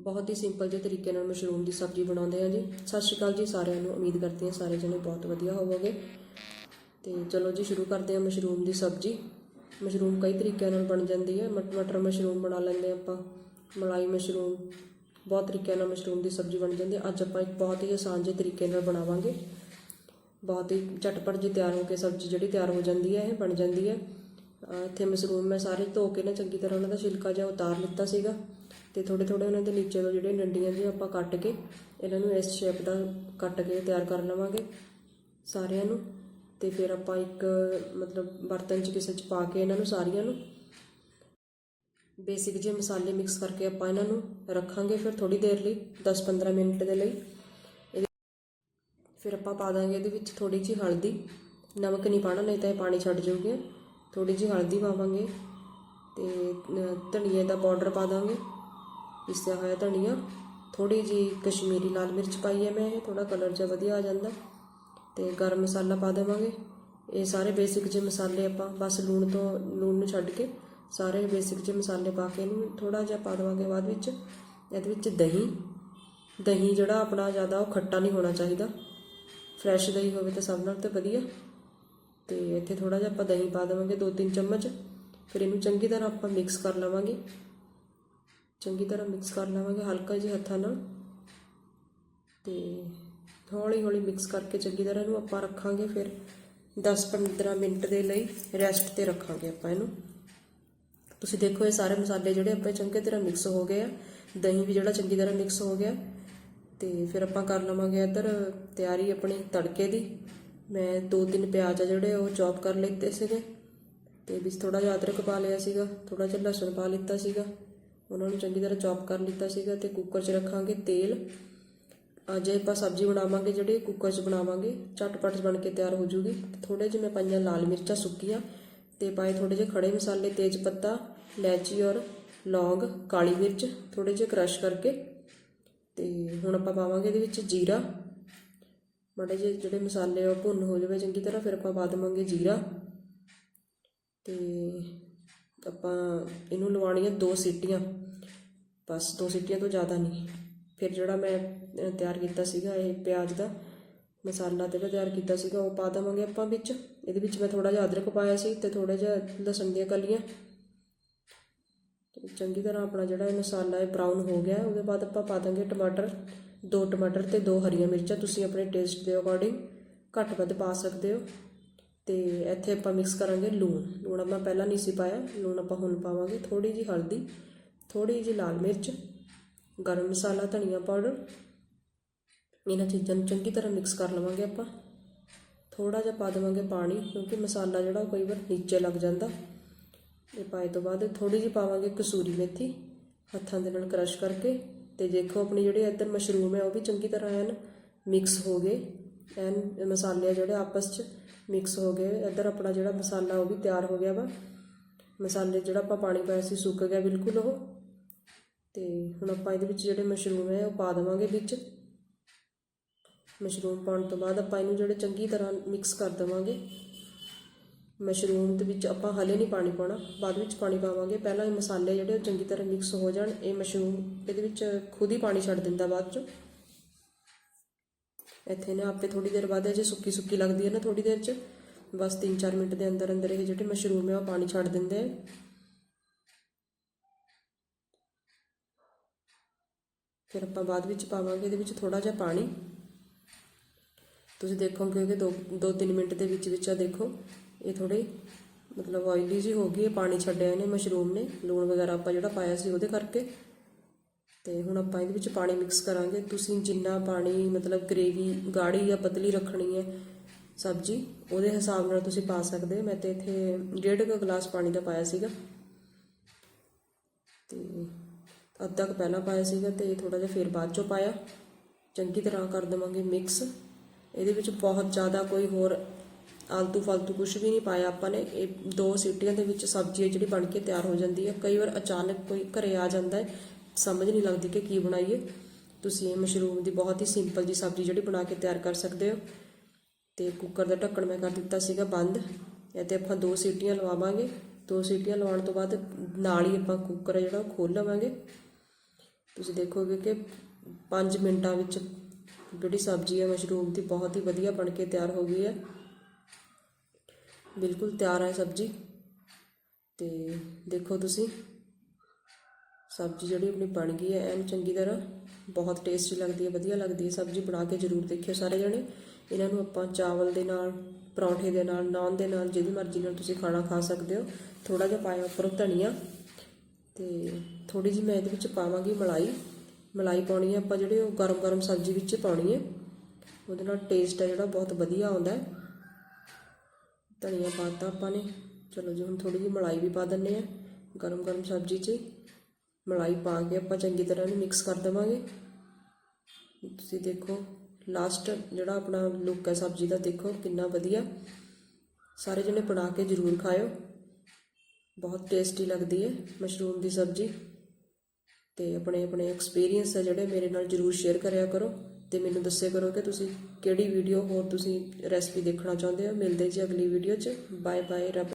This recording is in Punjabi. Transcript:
ਬਹੁਤ ਹੀ ਸਿੰਪਲ ਜਿਹੇ ਤਰੀਕੇ ਨਾਲ ਮਸ਼ਰੂਮ ਦੀ ਸਬਜ਼ੀ ਬਣਾਉਂਦੇ ਆ ਜੀ। ਸਤਿ ਸ਼੍ਰੀ ਅਕਾਲ ਜੀ, ਸਾਰਿਆਂ ਨੂੰ। ਉਮੀਦ ਕਰਦੀ ਹਾਂ ਸਾਰੇ ਜਣੇ ਬਹੁਤ ਵਧੀਆ ਹੋਵੋਗੇ। ਤੇ ਚਲੋ ਜੀ, ਸ਼ੁਰੂ ਕਰਦੇ ਹਾਂ ਮਸ਼ਰੂਮ ਦੀ ਸਬਜ਼ੀ। ਮਸ਼ਰੂਮ ਕਈ ਤਰੀਕਿਆਂ ਨਾਲ ਬਣ ਜਾਂਦੀ ਹੈ। ਮਟ- ਮਟਰ ਮਸ਼ਰੂਮ ਬਣਾ ਲੈਂਦੇ ਆਪਾਂ। ਮਲਾਈ ਮਸ਼ਰੂਮ, ਬਹੁਤ ਤਰੀਕਿਆਂ ਨਾਲ ਮਸ਼ਰੂਮ ਦੀ ਸਬਜ਼ੀ ਬਣ ਜਾਂਦੀ ਹੈ। ਅੱਜ ਆਪਾਂ ਇੱਕ ਬਹੁਤ ਹੀ ਆਸਾਨ ਜਿਹੇ ਤਰੀਕੇ ਨਾਲ ਬਣਾਵਾਂਗੇ। ਬਹੁਤ ਹੀ ਝਟਪਟ ਜਿਹੀ ਤਿਆਰ ਹੋ ਕੇ ਸਬਜ਼ੀ ਜਿਹੜੀ ਤਿਆਰ ਹੋ ਜਾਂਦੀ ਹੈ, ਇਹ ਬਣ ਜਾਂਦੀ ਹੈ। ਇੱਥੇ ਮਸ਼ਰੂਮ ਮੈਂ ਸਾਰੇ ਧੋ ਕੇ ਨਾ ਚੰਗੀ ਤਰ੍ਹਾਂ ਉਹਨਾਂ ਦਾ ਛਿਲਕਾ ਜਿਹਾ ਉਤਾਰ ਲਿੱਤਾ ਸੀਗਾ। ਤੇ ਥੋੜੇ ਥੋੜੇ ਉਹਨਾਂ ਦੇ ਨੀਚੇ ਤੋਂ ਜਿਹੜੇ ਡੰਡੀਆਂ ਜਿਹੀਆਂ ਆਪਾਂ ਕੱਟ ਕੇ ਇਹਨਾਂ ਨੂੰ ਇਸ ਸ਼ੇਪ ਦਾ ਕੱਟ ਕੇ ਤਿਆਰ ਕਰ ਲਵਾਂਗੇ ਸਾਰਿਆਂ ਨੂੰ ਤੇ ਫਿਰ ਆਪਾਂ ਇੱਕ ਮਤਲਬ ਬਰਤਨ 'ਚ ਕਿਸੇ 'ਚ ਪਾ ਕੇ ਇਹਨਾਂ ਨੂੰ ਸਾਰੀਆਂ ਨੂੰ ਬੇਸਿਕ ਜਿਹੇ ਮਸਾਲੇ ਮਿਕਸ ਕਰਕੇ ਆਪਾਂ ਇਹਨਾਂ ਨੂੰ ਰੱਖਾਂਗੇ ਫਿਰ ਥੋੜੀ ਦੇਰ ਲਈ 10-15 ਮਿੰਟ ਦੇ ਲਈ। ਫਿਰ ਆਪਾਂ ਪਾ ਦਾਂਗੇ ਇਹਦੇ ਵਿੱਚ ਥੋੜੀ ਜਿਹੀ ਹਲਦੀ, ਨਮਕ ਨਹੀਂ ਪਾਣਾ ਨਹੀਂ ਤਾਂ ਇਹ ਪਾਣੀ ਛੱਡ ਜਾਊਗੇ। ਥੋੜੀ ਜਿਹੀ ਹਲਦੀ ਪਾਵਾਂਗੇ ਤੇ ਧਨੀਏ ਦਾ ਪਾਊਡਰ ਪਾ ਦਾਂਗੇ। ਪਿਸਿਆ ਹੋਇਆ ਧਨੀਆ ਥੋੜੀ ਜਿਹੀ ਕਸ਼ਮੀਰੀ ਲਾਲ ਮਿਰਚ ਪਾਈ ਹੈ ਮੈਂ ਇਹ ਥੋੜਾ ਕਲਰ ਜਿਹਾ ਵਧੀਆ ਆ ਜਾਂਦਾ। ਤੇ ਗਰਮ ਮਸਾਲਾ ਪਾ ਦੇਵਾਂਗੇ। ਇਹ ਸਾਰੇ ਬੇਸਿਕ ਜਿਹੇ ਮਸਾਲੇ ਆਪਾਂ ਬਸ ਲੂਣ ਤੋਂ, ਲੂਣ ਨੂੰ ਛੱਡ ਕੇ ਸਾਰੇ ਬੇਸਿਕ ਜਿਹੇ ਮਸਾਲੇ ਪਾ ਕੇ ਇਹਨੂੰ ਥੋੜਾ ਜਿਹਾ ਪਾ ਦੇਵਾਂਗੇ ਬਾਅਦ ਵਿੱਚ। ਇਹਦੇ ਵਿੱਚ ਦਹੀਂ ਦਹੀਂ ਜਿਹੜਾ ਆਪਣਾ ਜ਼ਿਆਦਾ ਉਹ ਖੱਟਾ ਨਹੀਂ ਹੋਣਾ ਚਾਹੀਦਾ। ਫਰੈਸ਼ ਦਹੀਂ ਹੋਵੇ ਤਾਂ ਸਭ ਨਾਲ ਤੇ ਵਧੀਆ। ਤੇ ਇੱਥੇ ਥੋੜਾ ਜਿਹਾ ਆਪਾਂ ਦਹੀਂ ਪਾ ਦੇਵਾਂਗੇ 2-3 ਚਮਚ। ਫਿਰ ਇਹਨੂੰ ਚੰਗੀ ਤਰ੍ਹਾਂ ਆਪਾਂ ਮਿਕਸ ਕਰ ਲਵਾਂਗੇ। ਚੰਗੀ ਤਰ੍ਹਾਂ ਮਿਕਸ ਕਰ ਲਵਾਂਗੇ, ਹਲਕਾ ਜਿਹਾ ਹੱਥਾਂ ਨਾਲ। ਤੇ ਹੌਲੀ ਹੌਲੀ ਮਿਕਸ ਕਰਕੇ ਚੰਗੀ ਤਰ੍ਹਾਂ ਇਹਨੂੰ ਆਪਾਂ ਰੱਖਾਂਗੇ ਫਿਰ 10-15 ਮਿੰਟ ਦੇ ਲਈ ਰੈਸਟ ਤੇ ਰੱਖਾਂਗੇ ਆਪਾਂ ਇਹਨੂੰ। ਤੁਸੀਂ ਦੇਖੋ ਇਹ ਸਾਰੇ ਮਸਾਲੇ ਜਿਹੜੇ ਆਪਾਂ ਚੰਗੀ ਤਰ੍ਹਾਂ ਮਿਕਸ ਹੋ ਗਏ ਆ। ਦਹੀਂ ਵੀ ਜਿਹੜਾ ਚੰਗੀ ਤਰ੍ਹਾਂ ਮਿਕਸ ਹੋ ਗਿਆ। ਤੇ ਫਿਰ ਆਪਾਂ ਕਰ ਲਵਾਂਗੇ ਇੱਧਰ ਤਿਆਰੀ ਆਪਣੀ ਤੜਕੇ ਦੀ। ਮੈਂ ਦੋ ਤਿੰਨ ਪਿਆਜ਼ ਆ ਜਿਹੜੇ ਉਹ ਚੌਪ ਕਰ ਲਿੱਤੇ ਸੀਗੇ। ਤੇ ਵਿੱਚ ਥੋੜਾ ਜਿਹਾ ਅਦਰਕ ਪਾ ਲਿਆ ਸੀਗਾ ਥੋੜਾ ਜਿਹਾ ਲਸਣ ਪਾ ਲਿੱਤਾ ਸੀਗਾ। ਉਹਨਾਂ ਨੂੰ ਚੰਗੀ ਤਰ੍ਹਾਂ ਚੌਪ ਕਰ ਲਿੱਤਾ ਸੀਗਾ ਤੇ ਕੁੱਕਰ 'ਚ ਰੱਖਾਂਗੇ ਤੇਲ। ਅੱਜ ਆਪਾਂ ਸਬਜ਼ੀ ਬਣਾਵਾਂਗੇ ਜਿਹੜੇ ਕੁੱਕਰ 'ਚ ਬਣਾਵਾਂਗੇ। ਝਟਪਟ ਬਣ ਕੇ ਤਿਆਰ ਹੋ ਜੂਗੀ। ਥੋੜੇ ਜਿਹੇ ਮੈਂ ਪਾਈਆਂ ਲਾਲ ਮਿਰਚਾਂ ਸੁੱਕੀਆਂ ਤੇ ਪਾਏ ਥੋੜੇ ਜਿਹੇ ਖੜੇ ਮਸਾਲੇ, ਤੇਜ ਪੱਤਾ, ਇਲਾਇਚੀ ਔਰ ਲੌਂਗ, ਕਾਲੀ ਮਿਰਚ ਥੋੜੇ ਜਿਹੇ ਕ੍ਰਸ਼ ਕਰਕੇ ਤੇ ਹੁਣ ਆਪਾਂ ਪਾਵਾਂਗੇ ਇਹਦੇ ਵਿੱਚ ਜੀਰਾ। ਮਾੜੇ ਜਿਹੇ ਜਿਹੜੇ ਮਸਾਲੇ ਉਹ ਭੁੰਨ ਹੋ ਜਾਵੇ ਚੰਗੀ ਤਰ੍ਹਾਂ, ਫਿਰ ਆਪਾਂ ਪਾ ਦੇਵਾਂਗੇ ਜੀਰਾ। ਤੇ ਆਪਾਂ ਇਹਨੂੰ ਲਵਾਉਣੀਆਂ ਦੋ ਸੀਟੀਆਂ। ਬਸ ਦੋ ਸੀਟੀਆਂ ਤੋਂ ਜ਼ਿਆਦਾ ਨਹੀਂ। ਫਿਰ ਜਿਹੜਾ ਮੈਂ ਤਿਆਰ ਕੀਤਾ ਸੀਗਾ ਇਹ ਪਿਆਜ਼ ਦਾ ਮਸਾਲਾ ਜਿਹੜਾ ਤਿਆਰ ਕੀਤਾ ਸੀਗਾ, ਉਹ ਪਾ ਦੇਵਾਂਗੇ ਆਪਾਂ ਵਿੱਚ। ਇਹਦੇ ਵਿੱਚ ਮੈਂ ਥੋੜਾ ਜਿਹਾ ਅਦਰਕ ਪਾਇਆ ਸੀ ਤੇ ਥੋੜਾ ਜਿਹਾ ਲਸਣ ਦੀਆਂ ਕਲੀਆਂ। ਚੰਗੀ ਤਰ੍ਹਾਂ ਆਪਣਾ ਜਿਹੜਾ ਇਹ ਮਸਾਲਾ ਹੈ ਬਰਾਊਨ ਹੋ ਗਿਆ, ਉਹਦੇ ਬਾਅਦ ਆਪਾਂ ਪਾ ਦਾਂਗੇ ਟਮਾਟਰ। ਦੋ ਟਮਾਟਰ ਤੇ ਦੋ ਹਰੀਆਂ ਮਿਰਚਾਂ, ਤੁਸੀਂ ਆਪਣੇ ਟੇਸਟ ਦੇ ਅਕੋਰਡਿੰਗ ਘੱਟ ਵੱਧ ਪਾ ਸਕਦੇ ਹੋ। ਤੇ ਇੱਥੇ ਆਪਾਂ ਮਿਕਸ ਕਰਾਂਗੇ ਲੂਣ। ਲੂਣ ਆਪਾਂ ਪਹਿਲਾਂ ਨਹੀਂ ਸੀ ਪਾਇਆ, ਲੂਣ ਆਪਾਂ ਹੁਣ ਪਾਵਾਂਗੇ ਥੋੜੀ ਜੀ ਹਲਦੀ। ਥੋੜੀ ਜਿਹੀ ਲਾਲ ਮਿਰਚ, ਗਰਮ ਮਸਾਲਾ, ਧਨੀਆ ਪਾਊਡਰ। ਇਹਨਾਂ ਚੀਜ਼ਾਂ ਨੂੰ ਚੰਗੀ ਤਰ੍ਹਾਂ ਮਿਕਸ ਕਰ ਲਵਾਂਗੇ ਆਪਾਂ। ਥੋੜਾ ਜਿਹਾ ਪਾ ਦੇਵਾਂਗੇ ਪਾਣੀ, ਕਿਉਂਕਿ ਮਸਾਲਾ ਜਿਹੜਾ ਉਹ ਕਈ ਵਾਰ ਨੀਚੇ ਲੱਗ ਜਾਂਦਾ। ਇਹ ਪਾਏ ਤੋਂ ਬਾਅਦ ਥੋੜੀ ਜਿਹੀ ਪਾਵਾਂਗੇ ਕਸੂਰੀ ਮੇਥੀ, ਹੱਥਾਂ ਦੇ ਨਾਲ ਕ੍ਰਸ਼ ਕਰਕੇ। ਤੇ ਦੇਖੋ, ਆਪਣੀ ਜਿਹੜੀ ਇੱਧਰ ਮਸ਼ਰੂਮ ਹੈ, ਉਹ ਵੀ ਚੰਗੀ ਤਰ੍ਹਾਂ ਐਨ ਮਿਕਸ ਹੋ ਗਏ। ਐਨ ਮਸਾਲੇ ਜਿਹੜੇ ਆਪਸ 'ਚ ਮਿਕਸ ਹੋ ਗਏ। ਇੱਧਰ ਆਪਣਾ ਜਿਹੜਾ ਮਸਾਲਾ ਉਹ ਵੀ ਤਿਆਰ ਹੋ ਗਿਆ ਵਾ। ਮਸਾਲੇ ਜਿਹੜਾ ਆਪਾਂ ਪਾਣੀ ਪਾਇਆ ਸੀ, ਸੁੱਕ ਗਿਆ ਬਿਲਕੁਲ ਉਹ। ਤੇ ਹੁਣ ਆਪਾਂ ਇਹਦੇ ਵਿੱਚ ਜਿਹੜੇ ਮਸ਼ਰੂਮ ਹੈ ਉਹ ਪਾ ਦੇਵਾਂਗੇ ਵਿੱਚ। ਮਸ਼ਰੂਮ ਪਾਉਣ ਤੋਂ ਬਾਅਦ ਆਪਾਂ ਇਹਨੂੰ ਜਿਹੜੇ ਚੰਗੀ ਤਰ੍ਹਾਂ ਮਿਕਸ ਕਰ ਦੇਵਾਂਗੇ। ਮਸ਼ਰੂਮ ਦੇ ਵਿੱਚ ਆਪਾਂ ਹਲੇ ਨਹੀਂ ਪਾਣੀ ਪਾਉਣਾ, ਬਾਅਦ ਵਿੱਚ ਪਾਣੀ ਪਾਵਾਂਗੇ। ਪਹਿਲਾਂ ਇਹ ਮਸਾਲੇ ਜਿਹੜੇ ਉਹ ਚੰਗੀ ਤਰ੍ਹਾਂ ਮਿਕਸ ਹੋ ਜਾਣ, ਇਹ ਮਸ਼ਰੂਮ ਇਹਦੇ ਵਿੱਚ ਖੁਦ ਹੀ ਪਾਣੀ ਛੱਡ ਦਿੰਦਾ ਬਾਅਦ ਚ। ਇੱਥੇ ਨਾ ਆਪੇ ਥੋੜੀ ਦੇਰ ਬਾਅਦ ਇਹ ਜੇ ਸੁੱਕੀ ਸੁੱਕੀ ਲੱਗਦੀ ਹੈ ਨਾ ਥੋੜੀ ਦੇਰ ਚ, ਬਸ 3-4 ਮਿੰਟ ਦੇ ਅੰਦਰ ਅੰਦਰ ਇਹ ਜਿਹੜੇ ਮਸ਼ਰੂਮ ਹੈ ਉਹ ਪਾਣੀ ਛੱਡ ਦਿੰਦੇ ਆ। ਫਿਰ ਆਪਾਂ ਬਾਅਦ ਵਿੱਚ ਪਾਵਾਂਗੇ, ਇਹਦੇ ਵਿੱਚ ਥੋੜਾ ਜਿਹਾ ਪਾਣੀ। ਤੁਸੀਂ ਦੇਖੋਗੇ ਕਿ 2 2-3 ਮਿੰਟ ਦੇ ਵਿੱਚ ਵਿੱਚ ਆ ਦੇਖੋ, ਇਹ ਥੋੜੇ ਮਤਲਬ ਆਇਲੀ ਜੀ ਹੋ ਗਈ ਹੈ, ਪਾਣੀ ਛੱਡਿਆ ਇਹਨੇ ਮਸ਼ਰੂਮ ਨੇ, ਲੂਣ ਵਗੈਰਾ ਆਪਾਂ ਜਿਹੜਾ ਪਾਇਆ ਸੀ ਉਹਦੇ ਕਰਕੇ। ਤੇ ਹੁਣ ਆਪਾਂ ਇਹਦੇ ਵਿੱਚ ਪਾਣੀ ਮਿਕਸ ਕਰਾਂਗੇ। ਤੁਸੀਂ ਜਿੰਨਾ ਪਾਣੀ ਮਤਲਬ ਗ੍ਰੇਵੀ ਗਾੜੀ ਜਾਂ ਪਤਲੀ ਰੱਖਣੀ ਹੈ ਸਬਜ਼ੀ, ਉਹਦੇ ਹਿਸਾਬ ਨਾਲ ਤੁਸੀਂ ਪਾ ਸਕਦੇ ਹੋ। ਮੈਂ ਤੇ ਇੱਥੇ ਡੇਢ ਕੁ ਗਲਾਸ ਪਾਣੀ ਦਾ ਪਾਇਆ ਸੀਗਾ। ਤੇ ਅੱਧਾ ਕੁ ਪਹਿਲਾਂ ਪਾਇਆ ਸੀਗਾ ਤੇ ਥੋੜਾ ਜਿਹਾ ਫਿਰ ਬਾਅਦ ਚੋਂ ਪਾਇਆ। ਚੰਗੀ ਤਰ੍ਹਾਂ ਕਰ ਦੇਵਾਂਗੇ ਮਿਕਸ ਇਹਦੇ ਵਿੱਚ ਬਹੁਤ ਜ਼ਿਆਦਾ ਕੋਈ ਹੋਰ ਆਲਤੂ ਫਾਲਤੂ ਕੁਝ ਵੀ ਨਹੀਂ ਪਾਇਆ ਆਪਾਂ ਨੇ। ਇਹ ਦੋ ਸੀਟੀਆਂ ਦੇ ਵਿੱਚ ਸਬਜ਼ੀ ਹੈ ਜਿਹੜੀ ਬਣ ਕੇ ਤਿਆਰ ਹੋ ਜਾਂਦੀ ਹੈ। ਕਈ ਵਾਰ ਅਚਾਨਕ ਕੋਈ ਘਰੇ ਆ ਜਾਂਦਾ ਹੈ, ਸਮਝ ਨਹੀਂ ਲੱਗਦੀ ਕਿ ਕੀ ਬਣਾਈਏ। ਤੁਸੀਂ ਇਹ ਮਸ਼ਰੂਮ ਦੀ ਬਹੁਤ ਹੀ ਸਿੰਪਲ ਜੀ ਸਬਜ਼ੀ ਜਿਹੜੀ ਬਣਾ ਕੇ ਤਿਆਰ ਕਰ ਸਕਦੇ ਹੋ। ਤੇ ਕੁੱਕਰ ਦਾ ਢੱਕਣ ਮੈਂ ਕਰ ਦਿੱਤਾ ਸੀਗਾ ਬੰਦ। ਇਹ ਤੇ ਆਪਾਂ ਦੋ ਸੀਟੀਆਂ ਲਵਾਵਾਂਗੇ। ਦੋ ਸੀਟੀਆਂ ਲਵਾਉਣ ਤੋਂ ਬਾਅਦ ਨਾਲ ਹੀ ਆਪਾਂ ਕੁੱਕਰ ਹੈ ਜਿਹੜਾ ਉਹ ਖੋਲ ਲਵਾਂਗੇ। ਤੁਸੀਂ ਦੇਖੋਗੇ ਕਿ 5 ਮਿੰਟਾਂ ਵਿੱਚ ਜਿਹੜੀ ਸਬਜ਼ੀ ਹੈ ਮਸ਼ਰੂਮ ਦੀ ਬਹੁਤ ਹੀ ਵਧੀਆ ਬਣ ਕੇ ਤਿਆਰ ਹੋ ਗਈ ਹੈ। ਬਿਲਕੁਲ ਤਿਆਰ ਹੈ ਸਬਜ਼ੀ। ਤੇ ਦੇਖੋ ਤੁਸੀਂ, ਸਬਜ਼ੀ ਜਿਹੜੀ ਆਪਣੀ ਬਣ ਗਈ ਹੈ ਐਨ ਚੰਗੀ ਤਰ੍ਹਾਂ ਬਹੁਤ ਟੇਸਟੀ ਲੱਗਦੀ ਹੈ, ਵਧੀਆ ਲੱਗਦੀ ਹੈ। ਸਬਜ਼ੀ ਬਣਾ ਕੇ ਜ਼ਰੂਰ ਦੇਖਿਓ ਸਾਰੇ ਜਣੇ। ਇਹਨਾਂ ਨੂੰ ਆਪਾਂ ਚਾਵਲ ਦੇ ਨਾਲ, ਪਰੌਂਠੇ ਦੇ ਨਾਲ, ਨਾਨ ਦੇ ਨਾਲ, ਜਿਹਦੀ ਮਰਜ਼ੀ ਨਾਲ ਤੁਸੀਂ ਖਾਣਾ ਖਾ ਸਕਦੇ ਹੋ। ਥੋੜਾ ਜਿਹਾ ਪਾਇਆ ਉੱਪਰੋਂ ਧਨੀਆ। ਤੇ ਥੋੜੀ ਜਿਹੀ ਮੈਂ ਇਹਦੇ ਵਿੱਚ ਪਾਵਾਂਗੀ ਮਲਾਈ। ਮਲਾਈ ਪਾਉਣੀ ਹੈ ਆਪਾਂ ਜਿਹੜੇ ਉਹ ਗਰਮ ਗਰਮ ਸਬਜ਼ੀ ਵਿੱਚ ਪਾਉਣੀ ਹੈ ਉਹਦੇ ਨਾਲ ਟੇਸਟ ਹੈ ਜਿਹੜਾ ਬਹੁਤ ਵਧੀਆ ਆਉਂਦਾ ਹੈ। ਧਨੀਆ ਪਾਤਾ ਆਪਾਂ ਨੇ। ਚਲੋ ਜੀ, ਹੁਣ ਥੋੜੀ ਜਿਹੀ ਮਲਾਈ ਵੀ ਪਾ ਦਿੰਨੇ ਆ। ਗਰਮ ਗਰਮ ਸਬਜ਼ੀ 'ਚ ਮਲਾਈ ਪਾ ਕੇ ਆਪਾਂ ਚੰਗੀ ਤਰ੍ਹਾਂ ਇਹਨੂੰ ਮਿਕਸ ਕਰ ਦੇਵਾਂਗੇ। ਤੁਸੀਂ ਦੇਖੋ ਲਾਸਟ ਜਿਹੜਾ ਆਪਣਾ ਲੁੱਕ ਹੈ ਸਬਜ਼ੀ ਦਾ, ਦੇਖੋ ਕਿੰਨਾ ਵਧੀਆ। ਸਾਰੇ ਜਣੇ ਬਣਾ ਕੇ ਜ਼ਰੂਰ ਖਾਇਓ। ਬਹੁਤ ਟੇਸਟੀ ਲੱਗਦੀ ਹੈ ਮਸ਼ਰੂਮ ਦੀ ਸਬਜ਼ੀ। ਤੇ ਆਪਣੇ ਆਪਣੇ ਐਕਸਪੀਰੀਅੰਸ ਆ ਜਿਹੜੇ ਮੇਰੇ ਨਾਲ ਜਰੂਰ ਸ਼ੇਅਰ ਕਰਿਆ ਕਰੋ ਤੇ ਮੈਨੂੰ ਦੱਸਿਆ ਕਰੋ ਕਿ ਤੁਸੀਂ ਕਿਹੜੀ ਵੀਡੀਓ ਹੋਰ ਤੁਸੀਂ ਰੈਸਪੀ ਦੇਖਣਾ ਚਾਹੁੰਦੇ ਹੋ। ਮਿਲਦੇ ਜੀ ਅਗਲੀ ਵੀਡੀਓ 'ਚ। ਬਾਏ ਬਾਏ ਰੱਬ